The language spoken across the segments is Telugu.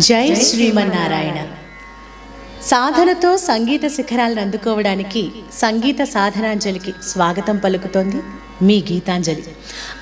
జై శ్రీమన్నారాయణ. సాధనతో సంగీత శిఖరాలను అందుకోవడానికి సంగీత సాధనాంజలికి స్వాగతం పలుకుతోంది మీ గీతాంజలి.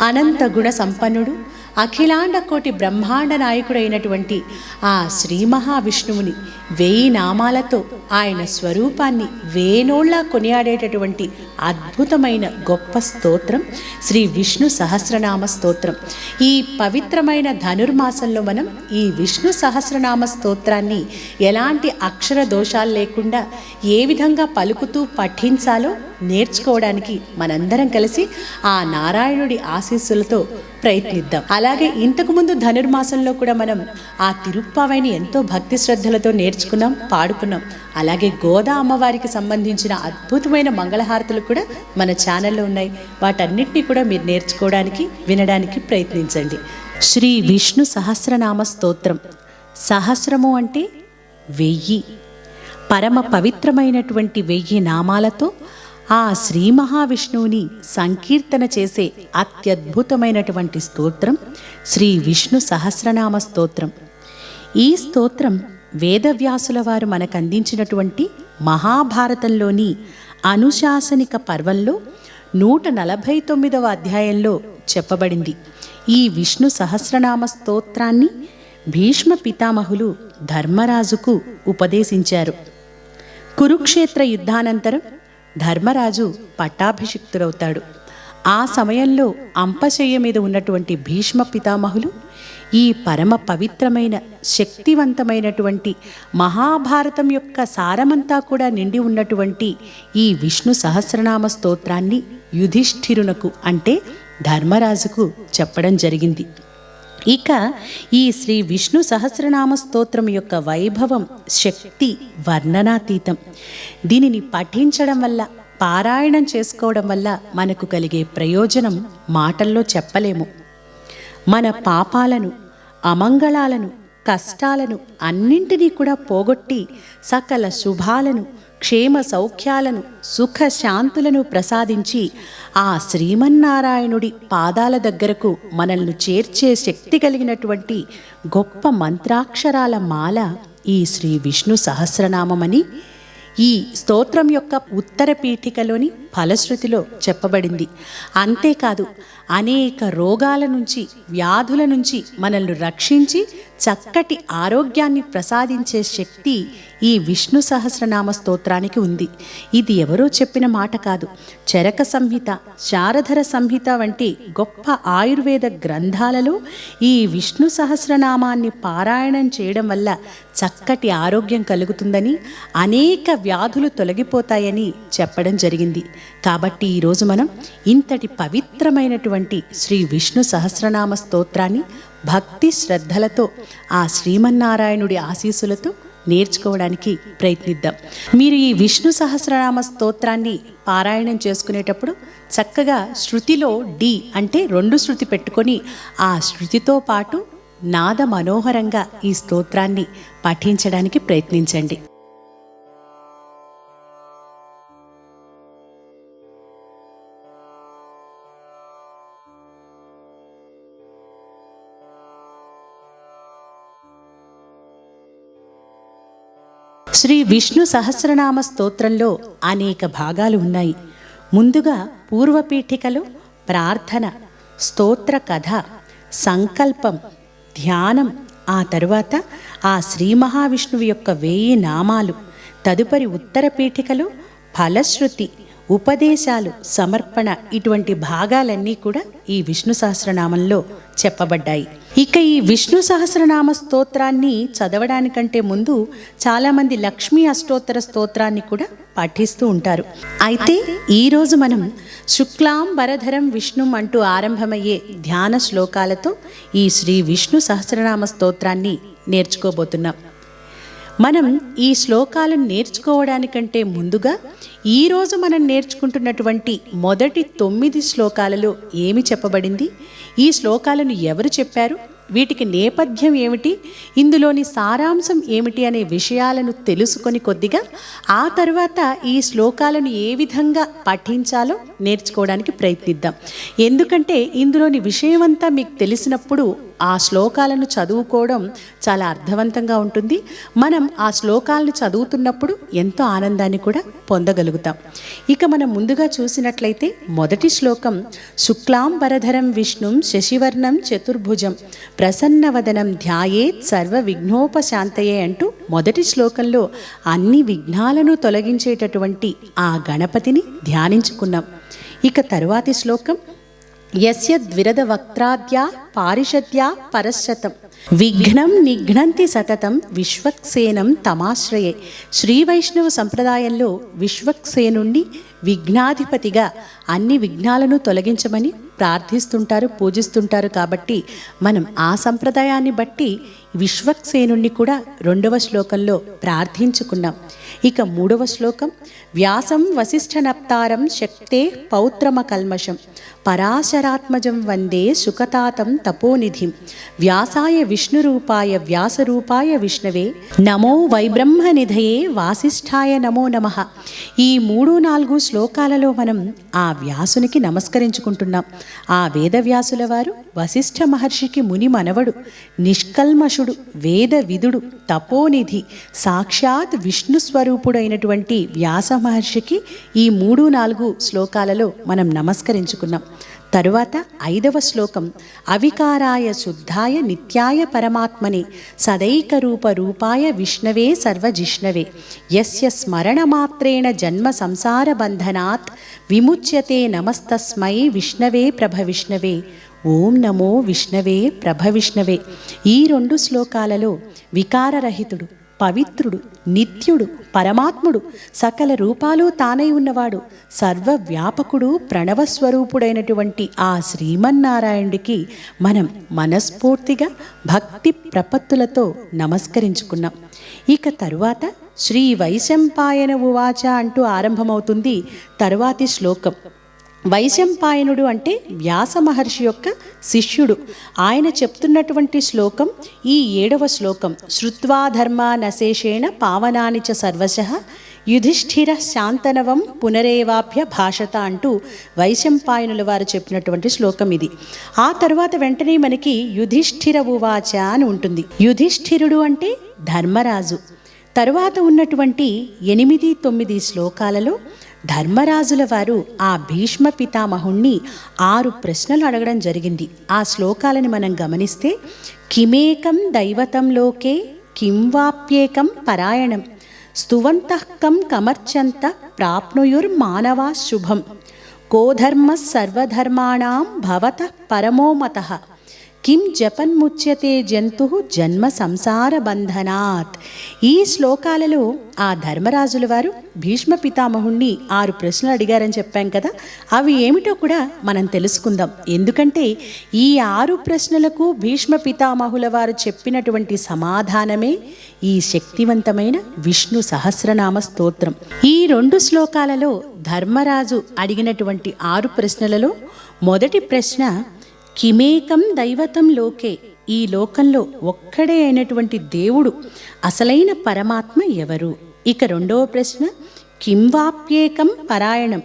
అనంత గుణ సంపన్నుడు అఖిలాండ కోటి బ్రహ్మాండ నాయకుడైనటువంటి ఆ శ్రీ మహావిష్ణువుని వేయి నామాలతో ఆయన స్వరూపాన్ని వేనోళ్ళ కొనియాడేటటువంటి అద్భుతమైన గొప్ప స్తోత్రం శ్రీ విష్ణు సహస్రనామ స్తోత్రం. ఈ పవిత్రమైన ధనుర్మాసంలో మనం ఈ విష్ణు సహస్రనామ స్తోత్రాన్ని ఎలాంటి అక్షర దోషాలు లేకుండా ఏ విధంగా పలుకుతూ పఠించాలో నేర్చుకోవడానికి మనందరం కలిసి ఆ నారాయణుడి ఆశీస్సులతో ప్రయత్నిద్దాం. అలాగే ఇంతకుముందు ధనుర్మాసంలో కూడా మనం ఆ తిరుప్పావైని ఎంతో భక్తి శ్రద్ధలతో నేర్చుకున్నాం పాడుకున్నాం. అలాగే గోదా అమ్మవారికి సంబంధించిన అద్భుతమైన మంగళహారతులు కూడా మన ఛానల్లో ఉన్నాయి. వాటన్నిటినీ కూడా మీరు నేర్చుకోవడానికి వినడానికి ప్రయత్నించండి. శ్రీ విష్ణు సహస్రనామ స్తోత్రం. సహస్రము అంటే వెయ్యి. పరమ పవిత్రమైనటువంటి వెయ్యి నామాలతో ఆ శ్రీ మహావిష్ణువుని సంకీర్తన చేసే అత్యద్భుతమైనటువంటి స్తోత్రం శ్రీ విష్ణు సహస్రనామ స్తోత్రం. ఈ స్తోత్రం వేదవ్యాసుల వారు మనకు అందించినటువంటి మహాభారతంలోని అనుశాసనిక పర్వంలో నూట నలభై తొమ్మిదవ అధ్యాయంలో చెప్పబడింది. ఈ విష్ణు సహస్రనామ స్తోత్రాన్ని భీష్మ పితామహులు ధర్మరాజుకు ఉపదేశించారు. కురుక్షేత్ర యుద్ధానంతరం ధర్మరాజు పట్టాభిషిక్తుడవుతాడు. ఆ సమయంలో అంపశయ్య మీద ఉన్నటువంటి భీష్మ పితామహులు ఈ పరమ పవిత్రమైన శక్తివంతమైనటువంటి మహాభారతం యొక్క సారమంతా కూడా నిండి ఉన్నటువంటి ఈ విష్ణు సహస్రనామ స్తోత్రాన్ని యుధిష్ఠిరునకు అంటే ధర్మరాజుకు చెప్పడం జరిగింది. ఇక ఈ శ్రీ విష్ణు సహస్రనామ స్తోత్రం యొక్క వైభవం శక్తి వర్ణనాతీతం. దీనిని పఠించడం వల్ల పారాయణం చేసుకోవడం వల్ల మనకు కలిగే ప్రయోజనం మాటల్లో చెప్పలేము. మన పాపాలను అమంగళాలను కష్టాలను అన్నింటినీ కూడా పోగొట్టి సకల శుభాలను క్షేమ సౌఖ్యాలను సుఖ శాంతులను ప్రసాదించి ఆ శ్రీమన్నారాయణుడి పాదాల దగ్గరకు మనల్ని చేర్చే శక్తి కలిగినటువంటి గొప్ప మంత్రాక్షరాల మాల ఈ శ్రీ విష్ణు సహస్రనామమని ఈ స్తోత్రం యొక్క ఉత్తర పీఠికలోని ఫలశ్రుతిలో చెప్పబడింది. అంతేకాదు అనేక రోగాల నుంచి వ్యాధుల నుంచి మనల్ని రక్షించి చక్కటి ఆరోగ్యాన్ని ప్రసాదించే శక్తి ఈ విష్ణు సహస్రనామ స్తోత్రానికి ఉంది. ఇది ఎవరో చెప్పిన మాట కాదు. చరక సంహిత శారధర సంహిత వంటి గొప్ప ఆయుర్వేద గ్రంథాలలో ఈ విష్ణు సహస్రనామాన్ని పారాయణం చేయడం వల్ల చక్కటి ఆరోగ్యం కలుగుతుందని అనేక వ్యాధులు తొలగిపోతాయని చెప్పడం జరిగింది. కాబట్టి ఈరోజు మనం ఇంతటి పవిత్రమైనటువంటి శ్రీ విష్ణు సహస్రనామ స్తోత్రాన్ని భక్తి శ్రద్ధలతో ఆ శ్రీమన్నారాయణుడి ఆశీస్సులతో నేర్చుకోవడానికి ప్రయత్నిద్దాం. మీరు ఈ విష్ణు సహస్రనామ స్తోత్రాన్ని పారాయణం చేసుకునేటప్పుడు చక్కగా శృతిలో డి అంటే రెండు శృతి పెట్టుకొని ఆ శృతితో పాటు నాద మనోహరంగా ఈ స్తోత్రాన్ని పఠించడానికి ప్రయత్నించండి. శ్రీ విష్ణు సహస్రనామ స్తోత్రంలో అనేక భాగాలు ఉన్నాయి. ముందుగా పూర్వపీఠికలో ప్రార్థన స్తోత్ర కథ సంకల్పం ధ్యానం ఆ తరువాత ఆ శ్రీ మహావిష్ణువు యొక్క వేయి నామాలు తదుపరి ఉత్తర పీఠికలో ఫలశ్రుతి ఉపదేశాలు సమర్పణ ఇటువంటి భాగాలన్నీ కూడా ఈ విష్ణు సహస్రనామంలో చెప్పబడ్డాయి. ఇక ఈ విష్ణు సహస్రనామ స్తోత్రాన్ని చదవడానికంటే ముందు చాలామంది లక్ష్మీ అష్టోత్తర స్తోత్రాన్ని కూడా పఠిస్తూ ఉంటారు. అయితే ఈరోజు మనం శుక్లాం వరధరం విష్ణుం అంటూ ఆరంభమయ్యే ధ్యాన శ్లోకాలతో ఈ శ్రీ విష్ణు సహస్రనామ స్తోత్రాన్ని నేర్చుకోబోతున్నాం. మనం ఈ శ్లోకాలను నేర్చుకోవడానికంటే ముందుగా ఈరోజు మనం నేర్చుకుంటున్నటువంటి మొదటి తొమ్మిది శ్లోకాలలో ఏమి చెప్పబడింది? ఈ శ్లోకాలను ఎవరు చెప్పారు? వీటికి నేపథ్యం ఏమిటి? ఇందులోని సారాంశం ఏమిటి అనే విషయాలను తెలుసుకొని కొద్దిగా ఆ తర్వాత ఈ శ్లోకాలను ఏ విధంగా పఠించాలో నేర్చుకోవడానికి ప్రయత్నిద్దాం. ఎందుకంటే ఇందులోని విషయమంతా మీకు తెలిసినప్పుడు ఆ శ్లోకాలను చదువుకోవడం చాలా అర్థవంతంగా ఉంటుంది. మనం ఆ శ్లోకాలను చదువుతున్నప్పుడు ఎంతో ఆనందాన్ని కూడా పొందగలుగుతాం. ఇక మనం ముందుగా చూసినట్లయితే మొదటి శ్లోకం శుక్లాంబరధరం విష్ణుం శశివర్ణం చతుర్భుజం ప్రసన్నవదనం ధ్యాయేత్ సర్వ విఘ్నోపశాంతయే అంటూ మొదటి శ్లోకంలో అన్ని విఘ్నాలను తొలగించేటటువంటి ఆ గణపతిని ధ్యానించుకున్నాం. ఇక తరువాతి శ్లోకం యస్య ద్విరద వక్త్రాద్యా పారిషద్యా పరశతం విఘ్నం నిఘ్నంతి సతతం విశ్వక్సేనం తమాశ్రయే. శ్రీవైష్ణవ సంప్రదాయంలో విశ్వక్సేనుణ్ణి విఘ్నాధిపతిగా అన్ని విఘ్నాలను తొలగించమని ప్రార్థిస్తుంటారు పూజిస్తుంటారు కాబట్టి మనం ఆ సంప్రదాయాన్ని బట్టి విశ్వక్సేనుణ్ణి కూడా రెండవ శ్లోకంలో ప్రార్థించుకున్నాం. ఇక మూడవ శ్లోకం వ్యాసం వశిష్ఠనప్తారం శక్తే పౌత్రమ కల్మషం పరాశరాత్మజం వందే సుఖతాతం తపోనిధిం వ్యాసాయ విష్ణురూపాయ వ్యాసరూపాయ విష్ణవే నమో వైబ్రహ్మనిధయే వాసిష్ఠాయ నమో నమ. ఈ మూడు నాలుగు శ్లోకాలలో మనం ఆ వ్యాసునికి నమస్కరించుకుంటున్నాం. ఆ వేదవ్యాసుల వారు వశిష్ఠ మహర్షికి ముని మనవడు నిష్కల్మష పురుషుడు వేద విధుడు తపోనిధి సాక్షాత్ విష్ణు స్వరూపుడైనటువంటి వ్యాస మహర్షికి ఈ మూడు నాలుగు శ్లోకాలలో మనం నమస్కరించుకున్నాం. తరువాత ఐదవ శ్లోకం అవికారాయ శుద్ధాయ నిత్యాయ పరమాత్మనే సదైక రూప రూపాయ విష్ణవే సర్వజిష్ణవే యస్య స్మరణమాత్రేణ జన్మ సంసార బంధనాత్ విముచ్యతే నమస్తస్మై విష్ణవే ప్రభ విష్ణవే ఓం నమో విష్ణవే ప్రభ విష్ణవే. ఈ రెండు శ్లోకాలలో వికారరహితుడు పవిత్రుడు నిత్యుడు పరమాత్ముడు సకల రూపాలు తానై ఉన్నవాడు సర్వవ్యాపకుడు ప్రణవస్వరూపుడైనటువంటి ఆ శ్రీమన్నారాయణుడికి మనం మనస్ఫూర్తిగా భక్తి ప్రపత్తులతో నమస్కరించుకున్నాం. ఇక తరువాత శ్రీ వైశంపాయన ఉవాచ అంటూ ఆరంభమవుతుంది తరువాతి శ్లోకం. వైశంపాయనుడు అంటే వ్యాస మహర్షి యొక్క శిష్యుడు. ఆయన చెప్తున్నటువంటి శ్లోకం ఈ ఏడవ శ్లోకం శృత్వా నశేషేణ పావనాని చ సర్వశ యుధిష్ఠిర శాంతనవం పునరేవాభ్య భాషత అంటూ వైశంపాయనుల వారు చెప్పినటువంటి శ్లోకం ఇది. ఆ తర్వాత వెంటనే మనకి యుధిష్ఠిర ఉవాచ అని ఉంటుంది. యుధిష్ఠిరుడు అంటే ధర్మరాజు. తరువాత ఉన్నటువంటి ఎనిమిది తొమ్మిది శ్లోకాలలో ధర్మరాజుల వారు ఆ భీష్మ పితామహుణ్ణి ఆరు ప్రశ్నలు అడగడం జరిగింది. ఆ శ్లోకాలని మనం గమనిస్తే కిమేకం దైవతం లోకే వాప్యేకం పరాయణం స్తువంతఃకం కమర్చంత ప్రాప్నుయుర్మానవా శుభం కోధర్మ సర్వధర్మాణం భవత పరమోమత కిం జపన్ముచ్యతే జంతు జన్మ సంసార బంధనాత్. ఈ శ్లోకాలలో ఆ ధర్మరాజుల వారు భీష్మ పితామహుణ్ణి ఆరు ప్రశ్నలు అడిగారని చెప్పాం కదా అవి ఏమిటో కూడా మనం తెలుసుకుందాం. ఎందుకంటే ఈ ఆరు ప్రశ్నలకు భీష్మ పితామహుల వారు చెప్పినటువంటి సమాధానమే ఈ శక్తివంతమైన విష్ణు సహస్రనామ స్తోత్రం. ఈ రెండు శ్లోకాలలో ధర్మరాజు అడిగినటువంటి ఆరు ప్రశ్నలలో మొదటి ప్రశ్న కిమేకం దైవతం లోకే. ఈ లోకంలో ఒక్కడే అయినటువంటి దేవుడు అసలైన పరమాత్మ ఎవరు? ఇక రెండవ ప్రశ్న కింవాప్యేకం పరాయణం?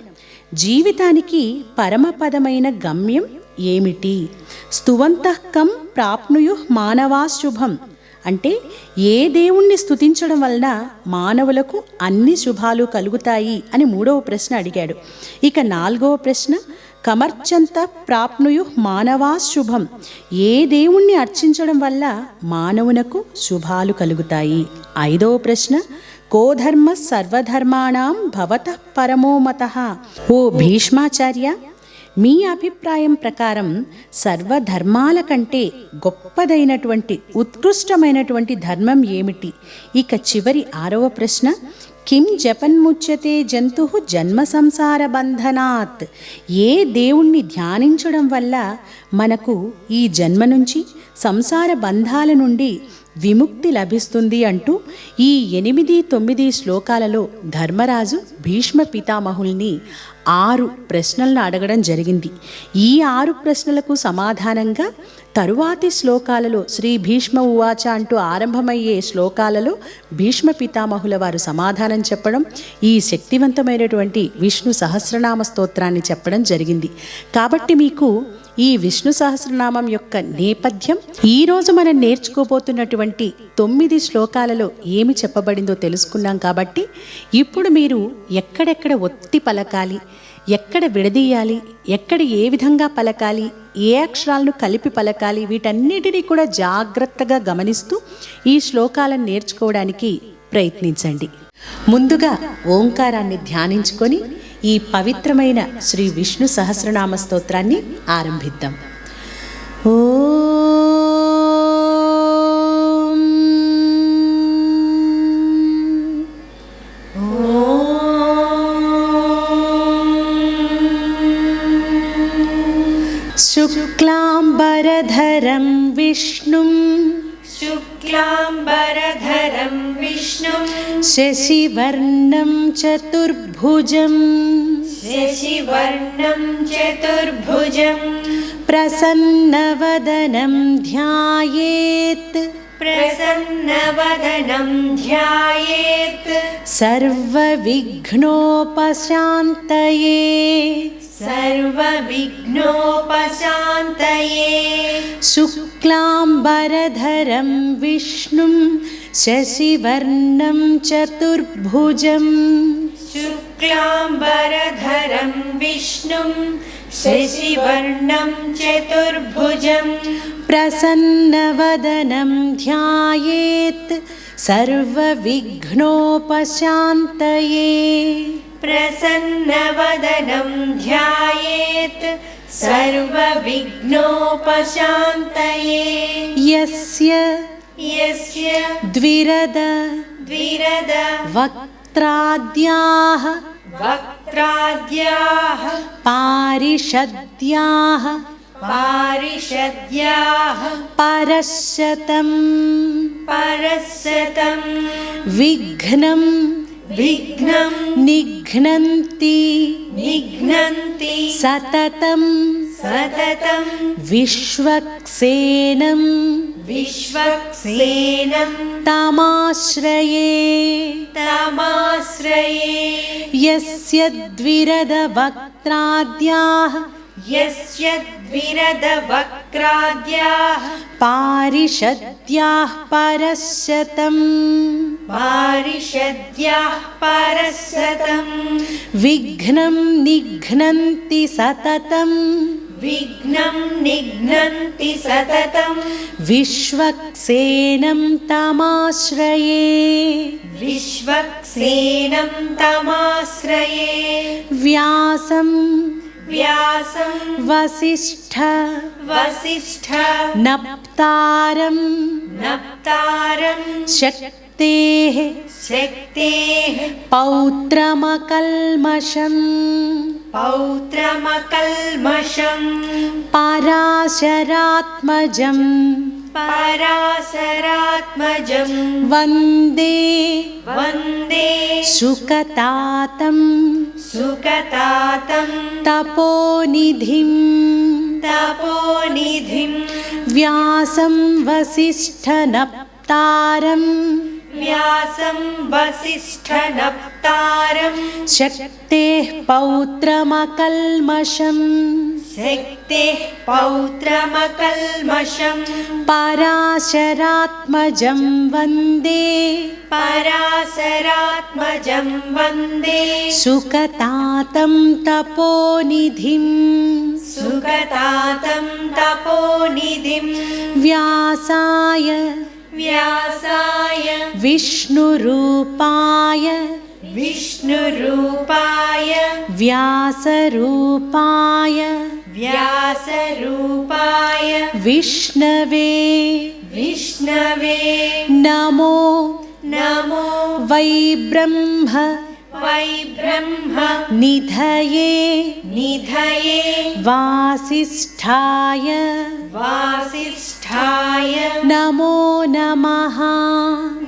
జీవితానికి పరమపదమైన గమ్యం ఏమిటి? స్తువంతఃకం ప్రాప్నుయు మానవా శుభం అంటే ఏ దేవుణ్ణి స్తుతించడం వలన మానవులకు అన్ని శుభాలు కలుగుతాయి అని మూడవ ప్రశ్న అడిగాడు. ఇక నాలుగవ ప్రశ్న కమర్చంత ప్రాప్నుయు మానవా శుభం. ఏ దేవుణ్ణి అర్చించడం వల్ల మానవునకు శుభాలు కలుగుతాయి? ఐదవ ప్రశ్న. కోధర్మ సర్వధర్మాణం భవత పరమోమత ఓ భీష్మాచార్య మీ అభిప్రాయం ప్రకారం సర్వధర్మాల కంటే గొప్పదైనటువంటి ఉత్కృష్టమైనటువంటి ధర్మం ఏమిటి? ఇక చివరి ఆరవ ప్రశ్న. కిం జపన్ముచ్యతే జంతు జన్మ సంసార బంధనాత్. ఏ దేవుణ్ణి ధ్యానించడం వల్ల మనకు ఈ జన్మ నుంచి సంసార బంధాల నుండి విముక్తి లభిస్తుంది అంటూ ఈ ఎనిమిది తొమ్మిది శ్లోకాలలో ధర్మరాజు భీష్మ పితామహుల్ని ఆరు ప్రశ్నలను అడగడం జరిగింది. ఈ ఆరు ప్రశ్నలకు సమాధానంగా తరువాతి శ్లోకాలలో శ్రీ భీష్మ ఉవాచ అంటూ ఆరంభమయ్యే శ్లోకాలలో భీష్మ పితామహుల వారు సమాధానం చెప్పడం ఈ శక్తివంతమైనటువంటి విష్ణు సహస్రనామ స్తోత్రాన్ని చెప్పడం జరిగింది. కాబట్టి మీకు ఈ విష్ణు సహస్రనామం యొక్క నేపథ్యం ఈరోజు మనం నేర్చుకోబోతున్నటువంటి తొమ్మిది శ్లోకాలలో ఏమి చెప్పబడిందో తెలుసుకున్నాం కాబట్టి ఇప్పుడు మీరు ఎక్కడెక్కడ ఒత్తి పలకాలి ఎక్కడ విడదీయాలి ఎక్కడ ఏ విధంగా పలకాలి ఏ అక్షరాలను కలిపి పలకాలి వీటన్నిటినీ కూడా జాగ్రత్తగా గమనిస్తూ ఈ శ్లోకాలను నేర్చుకోవడానికి ప్రయత్నించండి. ముందుగా ఓంకారాన్ని ధ్యానించుకొని ఈ పవిత్రమైన శ్రీ విష్ణు సహస్రనామ స్తోత్రాన్ని ఆరంభిద్దాం. शशिवर्णं चतुर्भुजं शशिवर्णं चतुर्भुजं प्रसन्नवदनं ध्यायेत्। प्रसन्नवदनं ध्यायेत्। सर्वविघ्नोपशान्तये। सर्वविघ्नोपशान्तये। शुक्लाम्बरधरं विष्णुं शशिवर्णं चतुर्भुजम्। शुक्लाम्बरधरं विष्णुं शशिवर्णं चतुर्भुजं प्रसन्नवदनं ध्यायेत् सर्वविघ्नोपशान्तये। प्रसन्नवदनं ध्यायेत् सर्वविघ्नोपशान्तये। यस्य यस्य द्विरद द्विरद वक्त्राद्याः वक्त्राद्याः पारिषद्याः पारिषद्याः परशतं परसतं विघ्नं विघ्नं निघ्नन्ति निघ्नन्ति सततं सततं विश्वक्सेनं विश्वक्सेनं तमाश्रये। तमाश्रये। यस्य द्विरदवक्त्राद्याः। यस्य द्विरदवक्त्राद्याः। पारिषद्याः परशतम् पारिषद्याः परसतं विघ्नं निघ्नन्ति सततं विघ्नं निघ्नन्ति सततं विश्वक्सेनं तमाश्रये विश्वक्सेनं तमाश्रये व्यासं व्यासं वसिष्ठ वसिष्ठ नप्तारं नप्तारं शक्तेः शक्तेः पौत्रमकल्मषम् पौत्रमकल्मषम् पराशरात्मजम् पराशरात्मजं वंदे वंदे सुकतातं सुकतातं तपोनिधिं तपोनिधिं व्यासं वसिष्ठनप्तारं व्यासं वसिष्ठनप्तारं। शक्तेः पौत्रमकल्मषम्। शक्तेः पौत्रमकल्मषं पराशरात्मजं वंदे। पराशरात्मजं वंदे। सुकतातं तपोनिधिं सुगतातं तपोनिधिं व्यासाय व्यासाय। विष्णुरूपाय। विष्णुरूपाय। व्यासरूपाय। व्यासरूपाय। विष्णवे। विष्णवे। नमो। नमो। वै ब्रह्म। वै ब्रह्म। निधये। निधये। वासिष्ठाय। वासिष्ठाय। नमो नमः।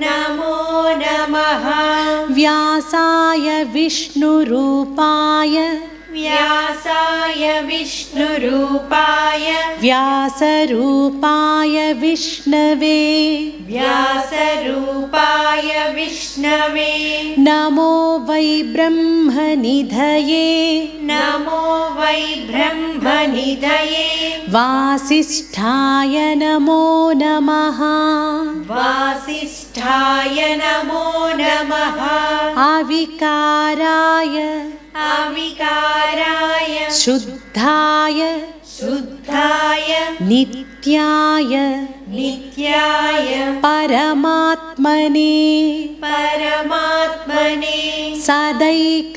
नमो नमः। व्यासाय विष्णुरूपाय। व्यासाय विष्णुरूपाय। व्यासरूपाय विष्णवे। व्यासरूपाय विष्णवे। नमो वै ब्रह्मनिधये। नमो वै ब्रह्मनिधये। वासिष्ठाय नमो नमः। वासिष्ठाय नमो नमः। अविकाराय अविकाराय शुद्धाय। शुद्धाय। नित्याय। नित्याय। परमात्मने। परमात्मने। सदैक।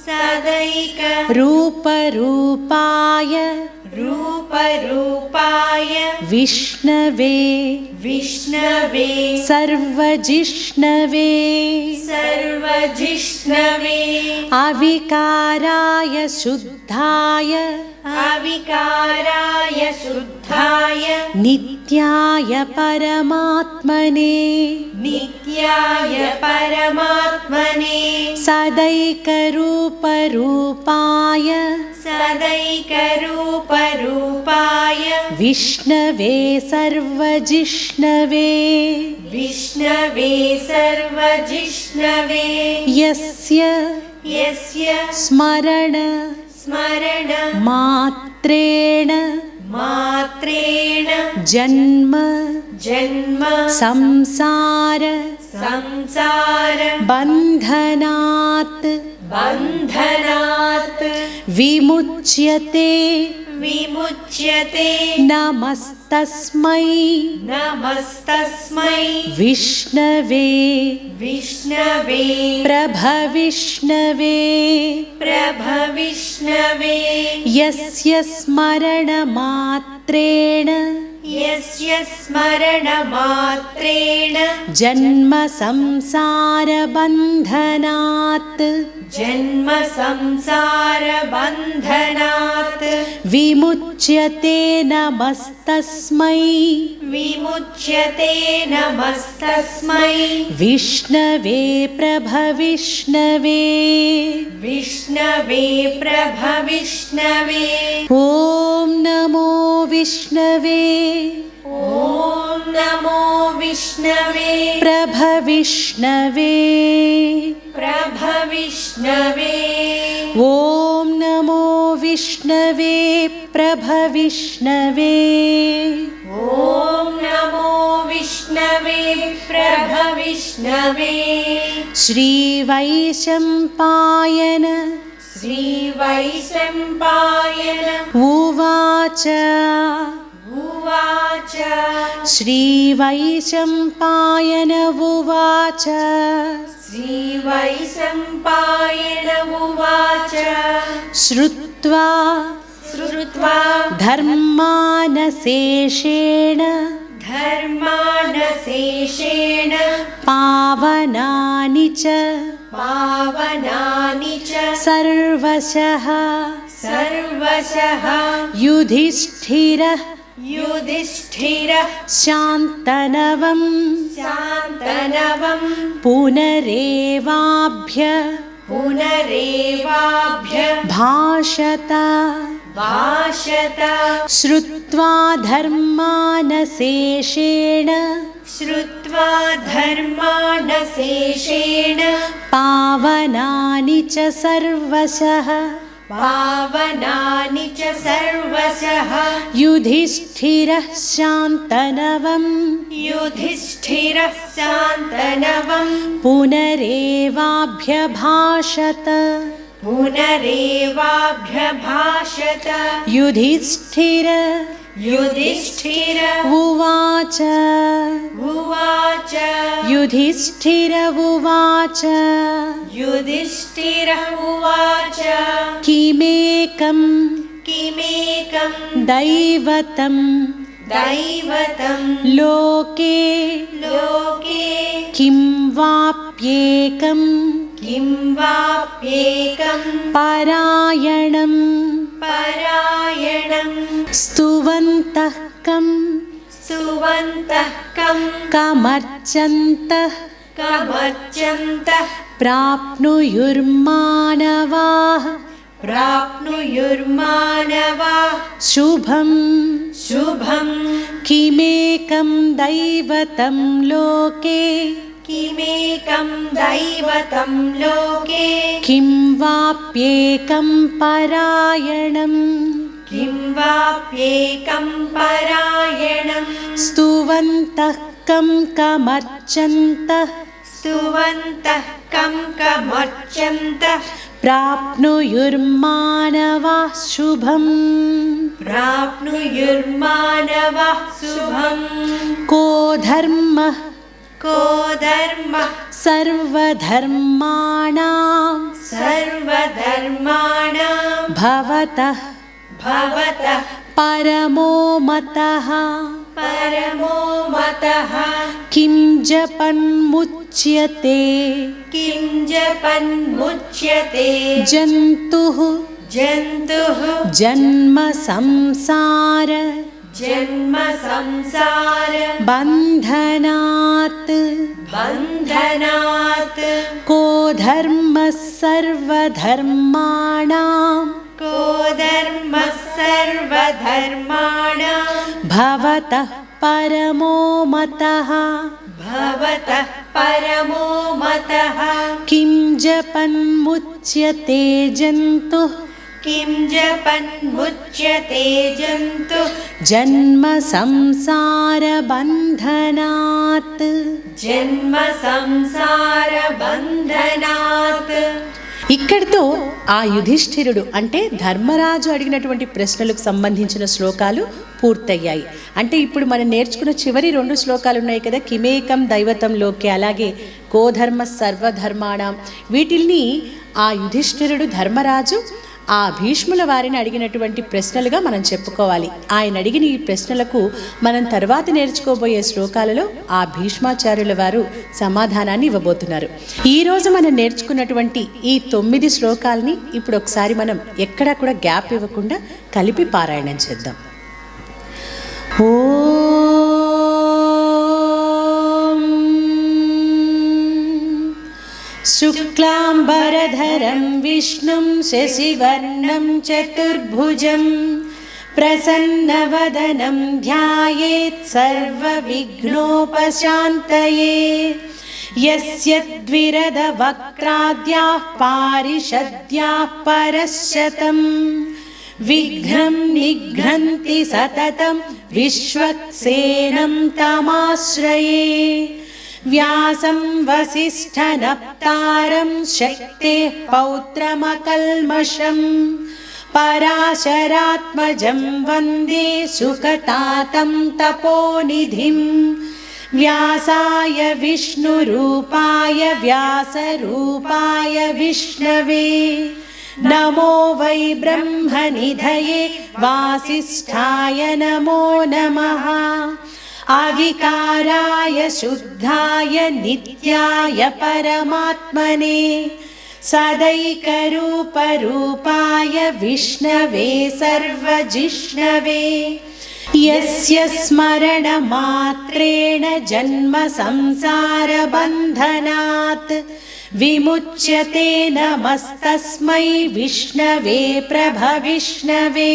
सदैक। रूपरूपाय रूपरूपाय विष्णवे। विष्णवे। सर्वजिष्णवे। सर्वजिष्णवे। अविकाराय शुद्धाय अविकाराय शुद्धाय नित्याय परमात्मने। नित्याय परमात्मने। सदैकरूपरूपाय। सदैकरूपरूपाय। विष्णवे सर्वजिष्णवे। विष्णवे सर्वजिष्णवे। यस्य यस्य स्मरण स्मरण। मात्रेण मात्रेण। जन्म। जन्म। संसार। संसार। बन्धनात् बन्धनात् विमुच्यते। विमुच्यते। नमस्तस्मै। नमस्तस्मै। विष्णवे। विष्णवे। प्रभविष्णवे प्रभविष्णवे यस्य स्मरणमात्रेण यस्य स्मरणमात्रेण जन्म संसारबन्धनात् जन्म संसारबन्धनात् विमुच्यते नमस्तस्मै विमुच्यते नमस्तस्मै विष्णवे प्रभविष्णवे विष्णवे। प्रभविष्णवे ॐ नमो विष्णवे ॐ नमो विष्णवे। प्रभविष्णवे प्रभविष्णवे ॐ नमो विष्णवे प्रभविष्णवे ॐ नमो विष्णवे प्रभविष्णवे श्रीवैशम्पायन श्रीवैशम्पायन उवाच उवाच। श्रीवैशम्पायन उवाच श्रीवैशम्पायन उवाच श्रुत्वा श्रुत्वा धर्मानशेषेण धर्मानशेषेण पावनानि च। पावनानि च। सर्वशः। सर्वशः। युधिष्ठिरः युधिष्ठिरः। शान्तनवम्। शान्तनवम्। पुनरेवाभ्य। पुनरेवाभ्य। भाषत। भाषत। श्रुत्वा धर्मानशेषेण। श्रुत्वा धर्मानशेषेण। पावनानि च सर्वशः पावनानि च सर्वशः। युधिष्ठिरः शान्तनवम्। युधिष्ठिरः शान्तनवम्। पुनरेवाभ्यभाषत। पुनरेवाभ्यभाषत। युधिष्ठिर युधिष्ठिर। उवाच। उवाच। युधिष्ठिर उवाच। युधिष्ठिर उवाच। किमेकं किमेकं दैवतं दैवतं लोके लोके किं वाप्येकं किं वाप्येकं परायणं परायणं स्तुवन्तः कं सुवन्तः कं कमर्चन्तः। कमर्चन्तः। प्राप्नुयुर्मानवाः प्राप्नुयुर्मानवाः। शुभं शुभम्। किमेकं दैवतं लोके? किमेकं दैवतं लोके? किं वाप्येकं परायणम्? किं वाप्येकं परायणम्? स्तुवन्तः कं कमर्चन्तः? स्तुवन्तः कं कमर्चन्तः प्राप्नुयुर्मानवाः शुभम् प्राप्नुयुर्मानवः शुभम् को धर्मः को धर्मः। सर्वधर्माणां सर्वधर्माणां भवतः भवतः। परमो मतः परमो मतः। किं जपन्मुच्यते किं जपन्मुच्यते जन्तुः। जन्तुः। जन्मसंसार जन्म संसार। बन्धनात्। बन्धनात्। को धर्मः सर्वधर्माणां को को धर्मः सर्वधर्माणां भवतः परमो मतः। भवतः परमो मतः। किं जपन्मुच्यते जन्तुः? किं जपन्मुच्यते जन्तु? जन्म संसारबन्धनात् जन्म संसारबन्धनात् ఇక్కడితో ఆ యుధిష్ఠిరుడు అంటే ధర్మరాజు అడిగినటువంటి ప్రశ్నలకు సంబంధించిన శ్లోకాలు పూర్తయ్యాయి. అంటే ఇప్పుడు మనం నేర్చుకున్న చివరి రెండు శ్లోకాలు ఉన్నాయి కదా కిమేకం దైవతంలోకి అలాగే కోధర్మ సర్వధర్మాణం. వీటిల్ని ఆ యుధిష్ఠిరుడు ధర్మరాజు ఆ భీష్ముల వారిని అడిగినటువంటి ప్రశ్నలుగా మనం చెప్పుకోవాలి. ఆయన అడిగిన ఈ ప్రశ్నలకు మనం తర్వాత నేర్చుకోబోయే శ్లోకాలలో ఆ భీష్మాచార్యుల వారు సమాధానాన్ని ఇవ్వబోతున్నారు. ఈ రోజు మనం నేర్చుకున్నటువంటి ఈ తొమ్మిది శ్లోకాలని ఇప్పుడు ఒకసారి మనం ఎక్కడా కూడా గ్యాప్ ఇవ్వకుండా కలిపి పారాయణం చేద్దాం. ఓ शुक्लाम्बरधरं विष्णुं शशिवर्णं चतुर्भुजं प्रसन्नवदनं ध्यायेत् सर्वविघ्नोपशान्तये। यस्य द्विरदवक्त्राद्याः पारिषद्याः परशतं विघ्नं निघ्नन्ति सततं विश्वक्सेनं तमाश्रये व्यासं वसिष्ठनप्तारं शक्तेः पौत्रमकल्मषम् पराशरात्मजं वंदे सुकतातं तपोनिधिं व्यासाय विष्णुरूपाय व्यासरूपाय विष्णवे। नमो वै ब्रह्मनिधये वासिष्ठाय नमो नमः। अविकाराय शुद्धाय नित्याय परमात्मने सदैकरूपरूपाय विष्णवे सर्वजिष्णवे। यस्य स्मरणमात्रेण जन्मसंसारबन्धनात् विमुच्यते नमस्तस्मै विष्णवे प्रभविष्णवे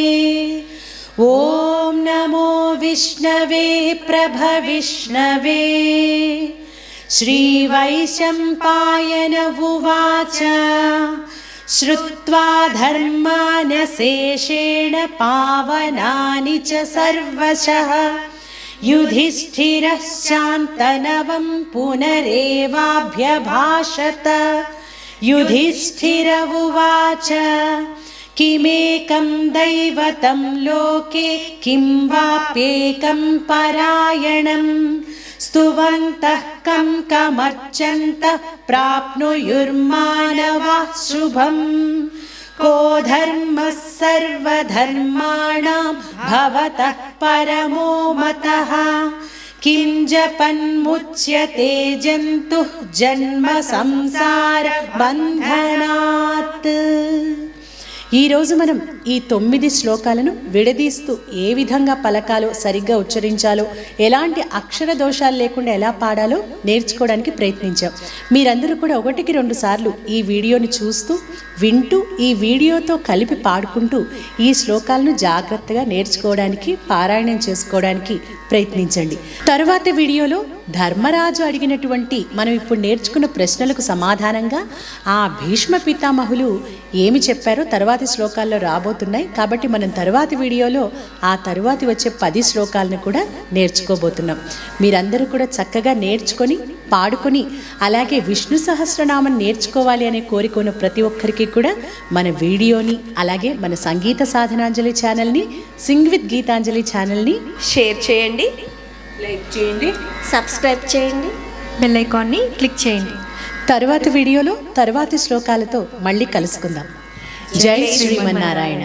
ॐ नमो विष्णवे प्रभविष्णवे। श्रीवैशम्पायन उवाच श्रुत्वा धर्मानशेषेण पावनानि च सर्वशः। युधिष्ठिरः शान्तनवं पुनरेवाभ्यभाषत। युधिष्ठिर उवाच किमेकं दैवतं लोके किं वाप्येकं परायणम्? स्तुवन्तः कं कमर्चन्तः प्राप्नुयुर्मानवाः शुभम्? को धर्मः सर्वधर्माणां भवतः परमो मतः? किं जपन्मुच्यते जन्तुः जन्म संसार बन्धनात् ఈరోజు మనం ఈ తొమ్మిది శ్లోకాలను విడదీస్తూ ఏ విధంగా పలకాలో సరిగ్గా ఉచ్చరించాలో ఎలాంటి అక్షర దోషాలు లేకుండా ఎలా పాడాలో నేర్చుకోవడానికి ప్రయత్నించాం. మీరందరూ కూడా ఒకటికి రెండు సార్లు ఈ వీడియోని చూస్తూ వింటూ ఈ వీడియోతో కలిపి పాడుకుంటూ ఈ శ్లోకాలను జాగ్రత్తగా నేర్చుకోవడానికి పారాయణం చేసుకోవడానికి ప్రయత్నించండి. తరువాత వీడియోలో ధర్మరాజు అడిగినటువంటి మనం ఇప్పుడు నేర్చుకున్న ప్రశ్నలకు సమాధానంగా ఆ భీష్మ పితామహులు ఏమి చెప్పారో తర్వాత శ్లోకాల్లో రాబోతున్నాయి. కాబట్టి మనం తర్వాతి వీడియోలో ఆ తరువాతి వచ్చే పది శ్లోకాలను కూడా నేర్చుకోబోతున్నాం. మీరందరూ కూడా చక్కగా నేర్చుకొని పాడుకొని అలాగే విష్ణు సహస్రనామం నేర్చుకోవాలి అనే కోరిక ఉన్న ప్రతి ఒక్కరికి కూడా మన వీడియోని అలాగే మన సంగీత సాధనాంజలి ఛానల్ని సింగ్ విత్ గీతాంజలి ఛానల్ని షేర్ చేయండి. లైక్ చేయండి. సబ్స్క్రైబ్ చేయండి. బెల్ ఐకాన్ని క్లిక్ చేయండి. తరువాతి వీడియోలో తరువాతి శ్లోకాలతో మళ్ళీ కలుసుకుందాం. జై శ్రీమన్నారాయణ